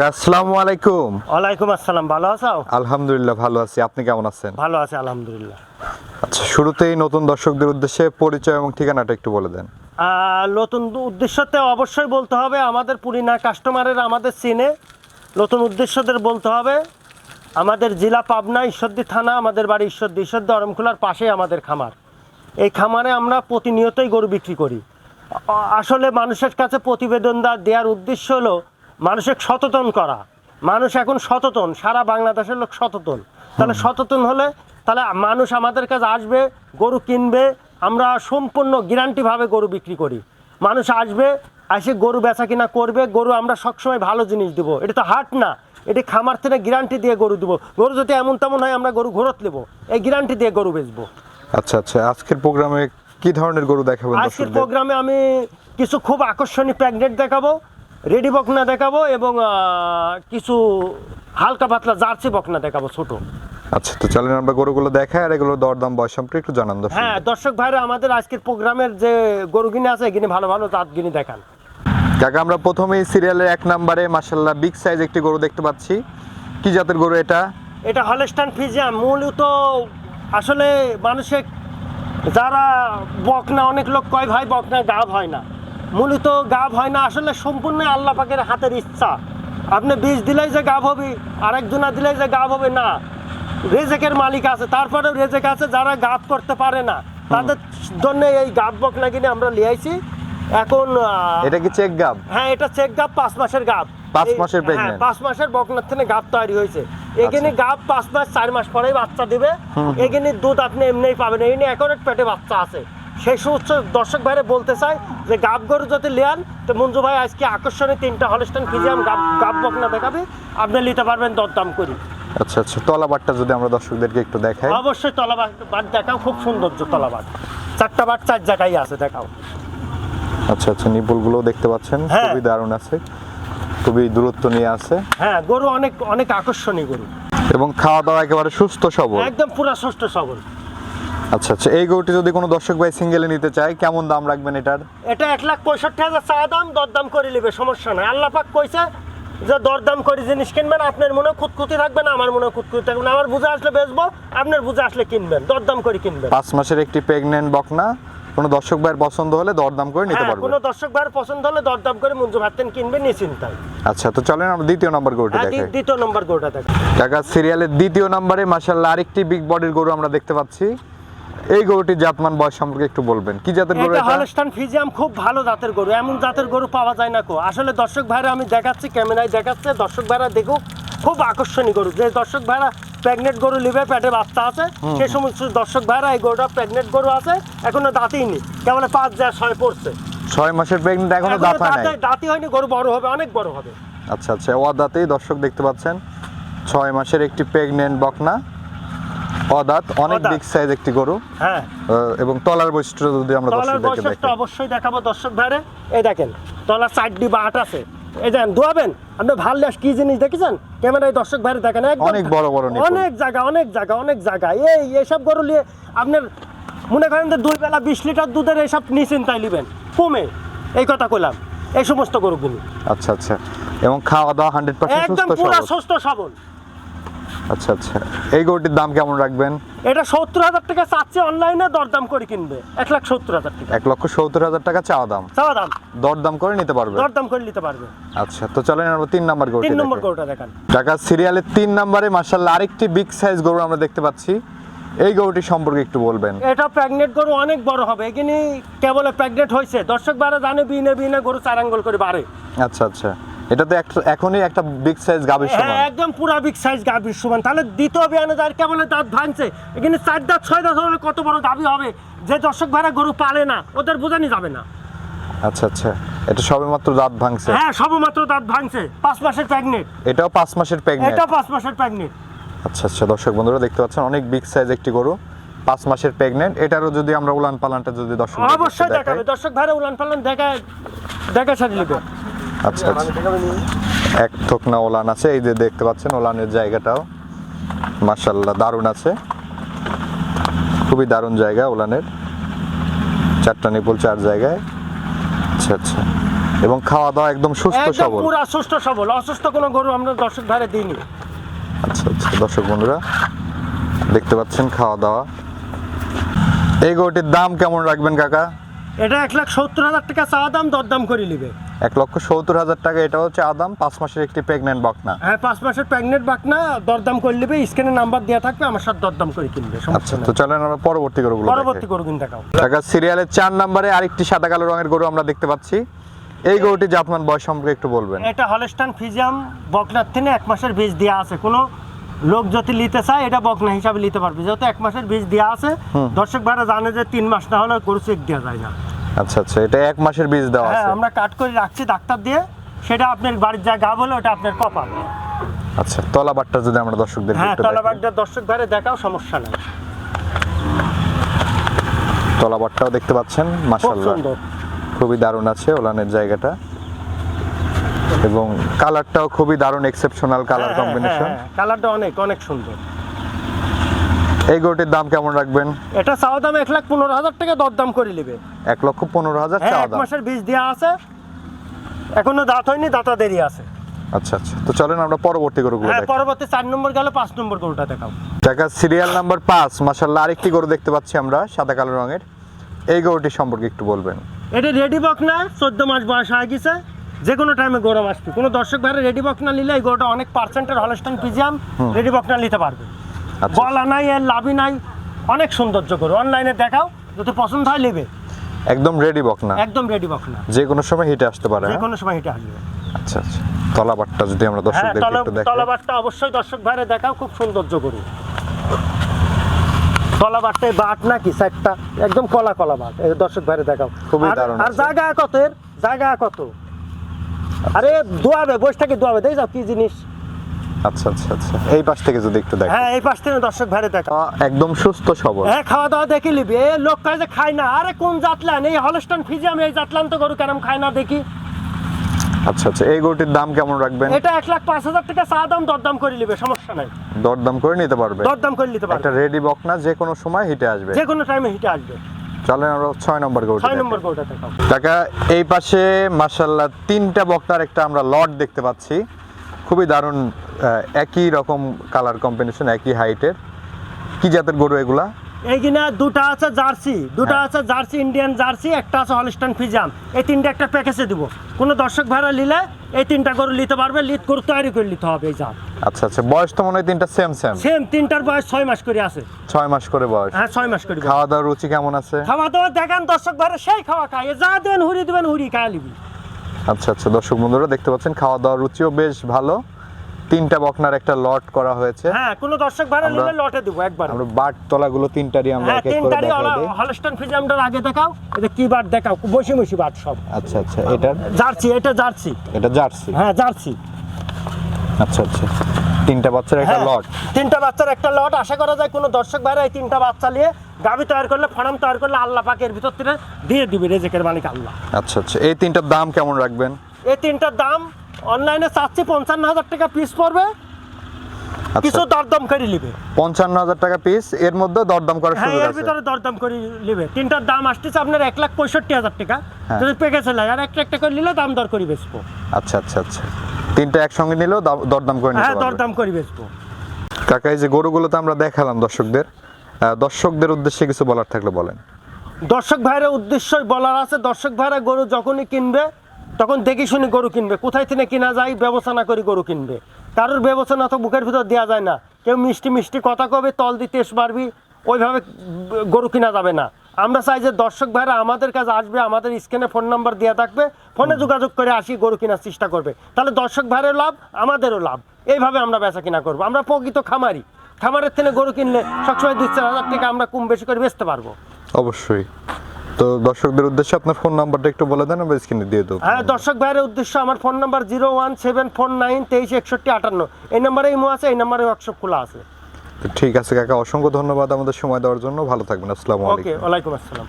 আসসালামু আলাইকুম। ওয়ালাইকুম আসসালাম ভালো আছো? আলহামদুলিল্লাহ ভালো আছি। আপনি কেমন আছেন? ভালো আছে আলহামদুলিল্লাহ। আচ্ছা শুরুতেই নতুন দর্শকদের উদ্দেশ্যে পরিচয় এবং ঠিকানাটা একটু বলে দেন। নতুন উদ্দেশ্যতে অবশ্যই বলতে হবে আমাদের পুরিনা কাস্টমারের আমাদের চিনে। নতুন উদ্দেশ্যদের বলতে হবে আমাদের জেলা পাবনা ঈশ্বরদী থানা আমাদের বাড়ি ঈশ্বরদী ঈশ্বরদী অরমখোলার পাশেই আমাদের খামার। এই খামারে আমরা প্রতিনিয়তই গরু বিক্রি করি। আসলে মানুষের কাছে প্রতিবেদন দা- দেওয়ার উদ্দেশ্য হলো মানুষের সচেতন করা। মানুষ এখন সচেতন সারা বাংলাদেশের লোক সচেতন। তাহলে সচেতন হলে তাহলে মানুষ আমাদের কাছে আসবে গরু কিনবে আমরা সম্পূর্ণ গ্যারান্টিভাবে গরু বিক্রি করি। মানুষ আসবে এসে গরু বেচা কিনা করবে গরু আমরা সবসময় ভালো জিনিস দিব। এটা তো হাট না এটি খামার থেকে গ্যারান্টি দিয়ে গরু দেবো। গরু যদি এমন তেমন হয় আমরা গরু ঘোরত নেব। এই গ্যারান্টি দিয়ে গরু বেচবো। আচ্ছা আচ্ছা আজকের প্রোগ্রামে কি ধরনের গরু দেখাবো আজকের প্রোগ্রামে আমি কিছু খুব আকর্ষণীয় প্যাগনেট দেখাবো। রেডি বকনা দেখাবো এবং কিছু হালকা পাতলা জার্সি বকনা দেখাবো ছোট। আচ্ছা তো চলেন আমরা গরুগুলো দেখাই আর এগুলোর দরদাম বয়স সম্পর্কে একটু জানান দর্শক হ্যাঁ দর্শক ভাইরা আমাদের আজকের প্রোগ্রামের যে গরুগিনি আছে এগিনি ভালো ভালো জাতগিনি দেখান। কাকা আমরা প্রথমেই সিরিয়ালের এক নম্বরে মাসাল্লাহ বিগ সাইজ একটি গরু দেখতে পাচ্ছি। কি জাতের গরু এটা? এটা হলস্টান ফিজিয়াম মূলত আসলে মানুষের যারা বকনা অনেক লোক কয় ভাই বকনা গাভ হয় না। মূলত গাভ হয় না আসলে সম্পূর্ণ আল্লাহ পাকের হাতের ইচ্ছা। আপনি বীজ দিলেই যে গাভ হবে আরেকজনা দিলেই যে গাভ হবে না। রেজেকের মালিক আছে তারপরেও রেজেক আছে যারা গাভ করতে পারে না। তাদের জন্য এই গাভ বকনা কিনে আমরা লিয়ে আইছি। এখন এটা কি চেক গাব? হ্যাঁ এটা চেক গাব পাঁচ মাসের গাব। পাঁচ মাসের? হ্যাঁ, পাঁচ মাসের বকনার থেকে গাব তৈরি হয়েছে। এখানে আচ্ছা। গাব পাঁচ মাস চার মাস পরেই বাচ্চা দিবে। এখানে দুধ আপনি এমনিই পাবেন। এই নিয়ে এখন পেটে বাচ্চা আছে। সেই সমস্ত দর্শক ভাইরে বলতে চাই যে গাব গরু যদি লেয়ান তো মঞ্জু ভাই আজকে আকর্ষণীয় তিনটা হলস্টান ফিজিয়াম গাব গাব বকনা দেখাবে আপনি নিতে পারবেন দরদাম করি। আচ্ছা আচ্ছা তলাবারটা যদি আমরা দর্শকদেরকে একটু দেখাই। অবশ্যই তলাবাট বাট দেখাও খুব সৌন্দর্য তলাবাট চারটা বাট চার জায়গায় আছে দেখাও। আচ্ছা আচ্ছা নিপুলগুলো দেখতে পাচ্ছেন হ্যাঁ। খুবই দারুণ আছে খুবই দূরত্ব নিয়ে আছে। হ্যাঁ গরু অনেক অনেক আকর্ষণীয় গরু। এবং খাওয়া দাওয়া একেবারে সুস্থ সবল। একদম পুরা সুস্থ সবল। আচ্ছা আচ্ছা এই গরুটি যদি কোনো দর্শক ভাই সিঙ্গেলে নিতে চায় কেমন দাম রাখবেন এটার? এটা এক লাখ পঁয়ষট্টি হাজার চা দাম দরদাম করে নেবে সমস্যা নাই। আল্লাহ পাক কইছে যে দরদাম করে জিনিস কিনবেন আপনার মনে খুঁতখুতি থাকবে না আমার মনে খুঁতখুতি থাকবে না। আমার বুঝে আসলে বেচবো আপনার বুঝে আসলে কিনবেন দরদাম করে কিনবেন। পাঁচ মাসের একটি প্রেগনেন্ট বকনা কোনো দর্শক ভাইয়ের পছন্দ হলে দরদাম করে নিতে হ্যাঁ পারবে। কোনো দর্শক ভাইয়ের পছন্দ হলে দরদাম করে মঞ্জু ভাতেন কিনবেন নিশ্চিন্তায়। আচ্ছা তো চলেন আমরা দ্বিতীয় নম্বর গরুটি হ্যাঁ দ্বি- দ্বিতীয় নম্বর গোটা দেখ কাকা সিরিয়ালের দ্বিতীয় নম্বরে মাসাল্লাহ আরেকটি বিগ বডির গরু আমরা দেখতে পাচ্ছি। এই গরুটির জাতমান বয়স সম্পর্কে একটু বলবেন। কি জাতের গরু এটা হলস্টান ফিজিয়াম খুব ভালো জাতের গরু। এমন জাতের গরু পাওয়া যায় না কো। আসলে দর্শক ভাইরা আমি দেখাচ্ছি ক্যামেরায় দেখাচ্ছে দর্শক ভাইরা দেখুক খুব আকর্ষণীয় গরু। যে দর্শক ভাইরা প্রেগনেন্ট গরু লিবে পেটে বাচ্চা আছে সে সমস্ত দর্শক ভাইরা এই গরুটা প্রেগনেন্ট গরু আছে এখনও দাঁতেই নি কেবল পাঁচ যা ছয় পড়ছে। ছয় মাসের প্রেগনেন্ট এখনও দাঁত হয় নাই? দাঁতই হয়নি গরু বড় হবে অনেক বড় হবে। আচ্ছা আচ্ছা অদাতেই দর্শক দেখতে পাচ্ছেন। ছয় মাসের একটি প্রেগনেন্ট বকনা। অদাত অনেক বিগ সাইজ একটি গরু। হ্যাঁ। এবং তলার বৈশিষ্ট্য যদি আমরা তলার বৈশিষ্ট্য অবশ্যই দেখাবো দর্শক ভাইরে। এই দেখেন তলার চারটি বা আট আছে। এই দেখেন দোয়াবেন আপনি ভালো কি জিনিস দেখেছেন? ক্যামেরায় দর্শক ভাইরে দেখেন অনেক বড় বড় অনেক জায়গা অনেক জায়গা অনেক জায়গা। এই এসব গরু নিয়ে আপনার মনে করেন যে দুই বেলা বিশ লিটার দুধের এইসব নিশ্চিন্তায় নেবেন। কমে এই কথা কইলাম এই সমস্ত গরুগুলো। আচ্ছা আচ্ছা। এবং খাওয়া দাওয়া হান্ড্রেড পার্সেন্ট একদম পুরা সুস্থ সবল। আচ্ছা আচ্ছা। এই গরুটির দাম কেমন রাখবেন? এটা সত্তর হাজার টাকা চাচ্ছে অনলাইনে দরদাম করে কিনবে। এক লাখ সত্তর হাজার টাকা। এক লক্ষ সত্তর হাজার টাকা চাওয়া দাম? চাওয়া দাম। দরদাম করে নিতে পারবে? দরদাম করে নিতে পারবে। আচ্ছা তো চলেন আমরা তিন নাম্বার গরুটি তিন নম্বর গরুটা দেখান। ঢাকা সিরিয়ালের তিন নম্বরে মার্শাল্লাহ আরেকটি বিগ সাইজ গরু আমরা দেখতে পাচ্ছি। এই গরুটি সম্পর্কে একটু বলবেন। এটা প্রেগনেন্ট গরু অনেক বড় হবে। এখানে কেবল প্রেগনেন্ট হয়েছে। দর্শক বারে জানে বিনে বিনে গরু চারাঙ্গল করে বাড়ে। আচ্ছা আচ্ছা। এটা তো এখনই একটা বিগ সাইজ গাভীর হ্যাঁ সমান। একদম পুরা বিগ সাইজ গাভীর সমান। তাহলে দ্বিতীয় বিয়ানে যার কেবল দাঁত ভাঙছে এখানে চার দাঁত ছয় দাঁত হলে কত বড় গাভী হবে যে দর্শক ভাড়া গরু পালে না ওদের বোঝানি যাবে না। আচ্ছা আচ্ছা। এটা সবেমাত্র দাঁত ভাঙছে? হ্যাঁ সবেমাত্র দাঁত ভাঙছে। পাঁচ মাসের প্রেগনেন্ট এটাও পাঁচ মাসের প্রেগনেন্ট এটা পাঁচ মাসের প্রেগনেন্ট আচ্ছা আচ্ছা। দর্শক বন্ধুরা দেখতে পাচ্ছেন অনেক বিগ সাইজ একটি গরু পাঁচ মাসের প্রেগনেন্ট এটারও যদি আমরা উলান পালানটা যদি দর্শক অবশ্যই দেখাবে। দর্শক ভাড়া উলান পালান দেখা দেখা নেবে আচ্ছা আচ্ছা। এক থোকনা ওলান আছে এই যে দেখতে পাচ্ছেন ওলানের জায়গাটাও। মাশাল্লাহ দারুণ আছে। খুবই দারুণ জায়গা ওলানের। চারটা নিপুল চার জায়গায়। আচ্ছা আচ্ছা। এবং খাওয়া দাওয়া একদম সুস্থ সবল। পুরা সুস্থ সবল। অসুস্থ কোনো গরু আমরা দর্শক ধারে দিইনি। আচ্ছা আচ্ছা। দর্শক বন্ধুরা দেখতে পাচ্ছেন খাওয়া দাওয়া এই গরুটির দাম কেমন রাখবেন কাকা? এটা এক লাখ সত্তর হাজার টাকা চাওয়া দাম দরদাম করে নিবে। এক লক্ষ সত্তর হাজার টাকা। এটা হচ্ছে আদাম পাঁচ মাসের একটি প্রেগনেন্ট বকনা। হ্যাঁ পাঁচ মাসের প্রেগনেন্ট বাকনা দরদাম করে নিবে স্ক্যানে নাম্বার দেওয়া থাকবে আমার সাথে দরদাম করে কিনবে আচ্ছা তো চলেন আমরা পরবর্তী গরুগুলো পরবর্তী গরু কিনতে দেখাও। কাকা সিরিয়ালের চার নম্বরে আরেকটি সাদা কালো রঙের গরু আমরা দেখতে পাচ্ছি। এই গরুটি জাতমান বয়স সম্পর্কে একটু বলবেন। এটা হলস্টান ফিজিয়াম বকনার থেকে এক মাসের বীজ দেওয়া আছে। কোনো লোক যদি নিতে চায় এটা বকনা হিসাবে নিতে পারবে। যেহেতু এক মাসের বীজ দেওয়া আছে দর্শক ভাইরা জানে যে তিন মাস না হলে গরু চেক দেওয়া যায় না। আচ্ছা আচ্ছা এটা এক মাসের বীজ দেওয়া হ্যাঁ আছে। আমরা কাট করে রাখছি ডাক্তার দিয়ে। সেটা আপনার বাড়ির যা গা বলে ওটা আপনার কপাল। আচ্ছা তলাবাটটা যদি আমরা দর্শকদের হ্যাঁ। তলাবাগটা দর্শক ভাইরা দেখাও সমস্যা নাই। তলাবাটটাও দেখতে পাচ্ছেন মাশাআল্লাহ। খুবই দারুণ আছে ওলানের জায়গাটা। এবং কালারটাও খুবই দারুণ এক্সেপশনাল কালার কম্বিনেশন কালারটা অনেক অনেক সুন্দর। এই গরুটির দাম কেমন রাখবেন? এটা চাওয়া দাম এক লাখ পনেরো হাজার টাকা দরদাম করে নেবে। এক লক্ষ পনেরো হাজার হ্যাঁ চাওয়া দাম। মাসের বীজ দেওয়া আছে। এখনও দাঁত হয়নি দাঁতা দেরি আছে। আচ্ছা আচ্ছা। তো চলেন আমরা পরবর্তী গরুগুলো হ্যাঁ পরবর্তী চার নম্বর গেলে পাঁচ নম্বর গরুটা দেখাও। টাকা সিরিয়াল নাম্বার পাঁচ মাসাল্লাহ আরেকটি গরু দেখতে পাচ্ছি আমরা সাদা কালো রঙের। এই গরুটি সম্পর্কে একটু বলবেন। এটা রেডি বক না চোদ্দ মাস বয়স হয়ে গেছে। যে কোনো টাইমে গরম আসবে। কোনো দর্শক ভাইরা রেডি বক না নিলে এই গরুটা অনেক পার্সেন্টের হলস্টান পিজিয়াম রেডি বক না নিতে পারবে। গলা নাই এর লাভি নাই। অনেক সৌন্দর্য গরু অনলাইনে দেখাও যদি পছন্দ হয় নেবে। একদম রেডি বক না। একদম রেডি বক না। যে কোনো সময় হিটে আসতে পারে যে হ্যাঁ? কোনো সময় এটা আসবে। আচ্ছা আচ্ছা। তলাবাটটা যদি আমরা হ্যাঁ দর্শকদের একটু দেখাই। তলাবারটা অবশ্যই দর্শক ভাইরা দেখাও খুব সৌন্দর্য গরু তলাবারটায় বাট নাকি সাইডটা একদম কলা কলা বাট এই দর্শক ভাইরা দেখাও। খুবই দারুণ আর জায়গা কত এর? জায়গা কত? আরে দোয়াবে বসে থেকে দোয়াবে দেখ যাও কি জিনিস? আচ্ছা আচ্ছা আচ্ছা। এই পাশ থেকে যদি একটু দেখেন। হ্যাঁ এই পাশ থেকে দর্শক ভাইরা দেখাও একদম সুস্থ সবল। হ্যাঁ খাওয়া দাওয়া দেখে নিবি। লোক কয় যে খায় না। আরে কোন জাতলান? এই হলস্টন ফিজিয়াম এই জাতলান তো গরু খায় না দেখি। আচ্ছা আচ্ছা। এই গরুটির দাম কেমন রাখবেন? এটা এক লাখ পাঁচ হাজার টাকা চা দাম দরদাম করে নিবে সমস্যা নাই। দরদাম করে নিতে পারবে। দরদাম করে নিতে একটা পারবে রেডি বক না যে কোনো সময় হিটে আসবে। যে কোনো টাইমে হিটে আসবে। চলেন আমরা ছয় নম্বর গরুটি ছয় নম্বর গরুটা দেখাও টাকা এই পাশে মার্শাল্লাহ তিনটা বক্তার একটা আমরা লট দেখতে পাচ্ছি। খুবই দারুণ একই রকম কালার কম্বিনেশন একই হাইটের কি জাতের গরু এগুলা? এইখানে দুটা আছে জার্সি দুটা হ্যাঁ। আছে জার্সি ইন্ডিয়ান জার্সি একটা আছে হলস্টান ফিজাম এই তিনটা একটা প্যাকেজে দিব। কোনো দর্শক ভাড়া নিলে এই তিনটা গরু নিতে পারবে লিড গরু তৈরি করে নিতে হবে এই জাত। আচ্ছা আচ্ছা বয়স তো মনে হয় তিনটা সেম সেম সেম তিনটার বয়স ছয় মাস করে আছে। ছয় মাস করে বয়স। হ্যাঁ ছয় মাস করে খাওয়া দাওয়ার রুচি কেমন আছে? খাওয়া দাওয়া দেখান দর্শক ভাড়া সেই খাওয়া খায়। যা দেবেন হুড়ি দেবেন হুড়ি খায় নিবি। আচ্ছা আচ্ছা দর্শক বন্ধুরা দেখতে পাচ্ছেন খাওয়া দাওয়ার রুচিও বেশ ভালো। তিনটা বকনার একটা লট করা হয়েছে। হ্যাঁ কোনো দর্শক ভাড়া নিলে লটে দিব একবার। আমরা বাট তলাগুলো তিনটারই আমরা হ্যাঁ এক এক করে দিই। হলস্টান ফিজামটার আগে দেখাও এটা কি বার দেখাও বসি বসি বাট সব। আচ্ছা আচ্ছা এটার জার্সি এটা জার্সি। এটা জার্সি? হ্যাঁ জার্সি। আচ্ছা আচ্ছা তিনটা বাচ্চার একটা হ্যাঁ, লট। তিনটা বাচ্চার একটা লট। আশা করা যায় কোনো দর্শক ভাইরা এই তিনটা বাচ্চা নিয়ে গাভি তৈরি করলে ফার্ম তৈরি করলে আল্লাহ পাকের ভিতর থেকে দিয়ে দিবে রেজেকের মালিক আল্লাহ। আচ্ছা আচ্ছা। এই তিনটার দাম কেমন রাখবেন? এই তিনটার দাম অনলাইনে চাচ্ছি পঞ্চান্ন হাজার টাকা পিস পড়বে। আচ্ছা। কিছু দরদম করে নিবে। পঞ্চান্ন হাজার টাকা পিস এর মধ্যে দরদাম করার হ্যাঁ সুযোগ এর ভিতরে দরদাম করে নিবে। তিনটার দাম আসতেছে আপনার এক লাখ পঁয়ষট্টি হাজার টাকা। হ্যাঁ। যদি প্যাকেজে লাগে আর একটা একটা করে নিলে দাম দর করে বেচবো। আচ্ছা আচ্ছা আচ্ছা। তিনটা একসঙ্গে নিলেও দাম- দরদাম করে হ্যাঁ নিতে পারবে। দরদাম করে বেচবো। কাকা এই যে গরুগুলো তো আমরা দেখালাম দর্শকদের। দর্শকদের উদ্দেশ্যে কিছু বলার থাকলে বলেন। দর্শক ভাইয়ের উদ্দেশ্যই বলার আছে, দর্শক ভাইরা গরু যখনই কিনবে, তখন দেখে শুনে গরু কিনবে। কোথায় থেকে কিনা যায় বিবেচনা করে গরু কিনবে। কারোর বিবেচনা তো বুকের ভিতর দেওয়া যায় না। কেউ মিষ্টি মিষ্টি কথা কবে, তল দিতে এস পারবি ওইভাবে গরু কিনা যাবে না। আমরা চাই যে দর্শক ভাইরা আমাদের কাছে আসবে, আমাদের স্ক্রিনে ফোন নাম্বার দেওয়া থাকবে, ফোনে যোগাযোগ করে আসি, গরু কেনার চেষ্টা করবে। তাহলে দর্শক ভাইয়েরও লাভ, আমাদেরও লাভ। এইভাবে আমরা বেচা কিনা করব। আমরা প্রকৃত খামারি। খামারের থেকে গরু কিনলে সবসময় দুই চার হাজার টাকা আমরা কম বেশি করে বেচতে পারব। অবশ্যই। তো দর্শকদের উদ্দেশ্যে আপনার ফোন নাম্বারটা একটু বলে দেন আমি স্ক্রিনে দিয়ে দেবো। হ্যাঁ দর্শক ভাইয়ের উদ্দেশ্য আমার phone number zero one seven four nine তেইশ একষট্টি আটান্ন। এই নাম্বারে ইমো আছে এই নাম্বারে ওয়ার্কশপ খোলা আছে। তো ঠিক আছে কাকা অসংখ্য ধন্যবাদ আমাদের সময় দেওয়ার জন্য। ভালো থাকবেন আসসালামু ওকে আলাইকুম। ওয়ালাইকুম আসসালাম।